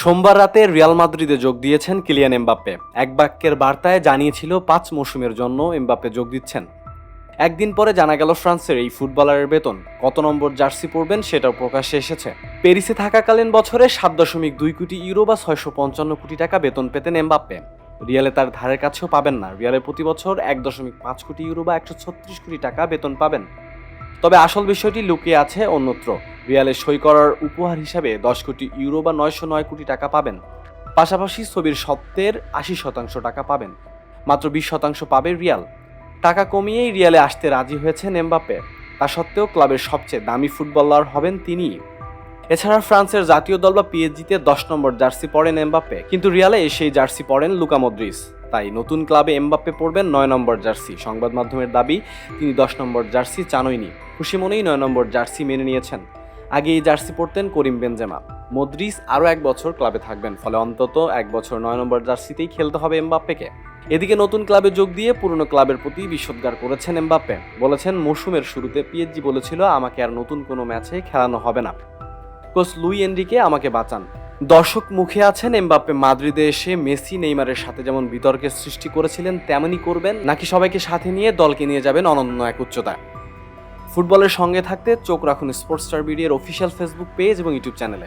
সোমবার রাতে রিয়াল মাদ্রিদে যোগ দিয়েছেন কিলিয়ান এমবাপ্পে। এক বাক্যের বার্তায় জানিয়েছিল, পাঁচ মৌসুমের জন্য এমবাপ্পে যোগ দিচ্ছেন। একদিন পরে জানা গেল ফ্রান্সের এই ফুটবলারের বেতন। কত নম্বর জার্সি পরবেন সেটাও প্রকাশ্যে এসেছে। প্যারিসে থাকাকালীন বছরে সাত দশমিক দুই কোটি ইউরো বা ছয়শো পঞ্চান্ন কোটি টাকা বেতন পেতেন এমবাপ্পে। রিয়ালে তার ধারের কাছেও পাবেন না। রিয়ালে প্রতি বছর এক দশমিক পাঁচ কোটি ইউরো বা একশো ছত্রিশ কোটি টাকা বেতন পাবেন। তবে আসল বিষয়টি লুকিয়ে আছে অন্যত্র। রিয়ালে সই করার উপহার হিসাবে দশ কোটি ইউরো বা নয়শো নয় কোটি টাকা পাবেন। পাশাপাশি ছবির সত্ত্বের আশি শতাংশ টাকা পাবেন। মাত্র বিশ শতাংশ পাবে রিয়াল। টাকা কমিয়েই রিয়ালে আসতে রাজি হয়েছে এমবাপ্পে। তা সত্ত্বেও ক্লাবের সবচেয়ে দামি ফুটবলার হবেন তিনি। এছাড়া ফ্রান্সের জাতীয় দল বা পিএইচজিতে দশ নম্বর জার্সি পরেন এমবাপ্পে। কিন্তু রিয়ালে সেই জার্সি পরেন লুকা মদ্রিস তাই নতুন ক্লাবে এমবাপ্পে পড়বেন নয় নম্বর জার্সি। সংবাদ মাধ্যমের দাবি, তিনি দশ নম্বর জার্সি চানইনি। খুশি মনেই নয় নম্বর জার্সি মেনে নিয়েছেন। আগে এই জার্সি পরতেন করিম বেনজেমা। মদ্রিস আরও এক বছর ক্লাবে থাকবেন, ফলে অন্তত এক বছর নয় নম্বর জার্সিতেই খেলতে হবে এমবাপ্পেকে। এদিকে নতুন ক্লাবে যোগ দিয়ে পুরনো ক্লাবের প্রতি বিষোদ্গার করেছেন এমবাপ্পে। বলেছেন, মৌসুমের শুরুতে পিএসজি বলেছিল, আমাকে আর নতুন কোনো ম্যাচে খেলানো হবে না। কোচ লুই এনরিকে আমাকে বাঁচান। দর্শক মুখে আছেন এমবাপ্পে মাদ্রিদে এসে মেসি, নেইমারের সাথে যেমন বিতর্কের সৃষ্টি করেছিলেন তেমনই করবেন। নাকি সবাইকে সাথে নিয়ে দলকে নিয়ে যাবেন অনন্য এক উচ্চতায় ফুটবলের সঙ্গে থাকতে চোখ রাখুন স্পোর্টস স্টার বিডিয়ার অফিসিয়াল ফেসবুক পেজ এবং ইউটিউব চ্যানেলে।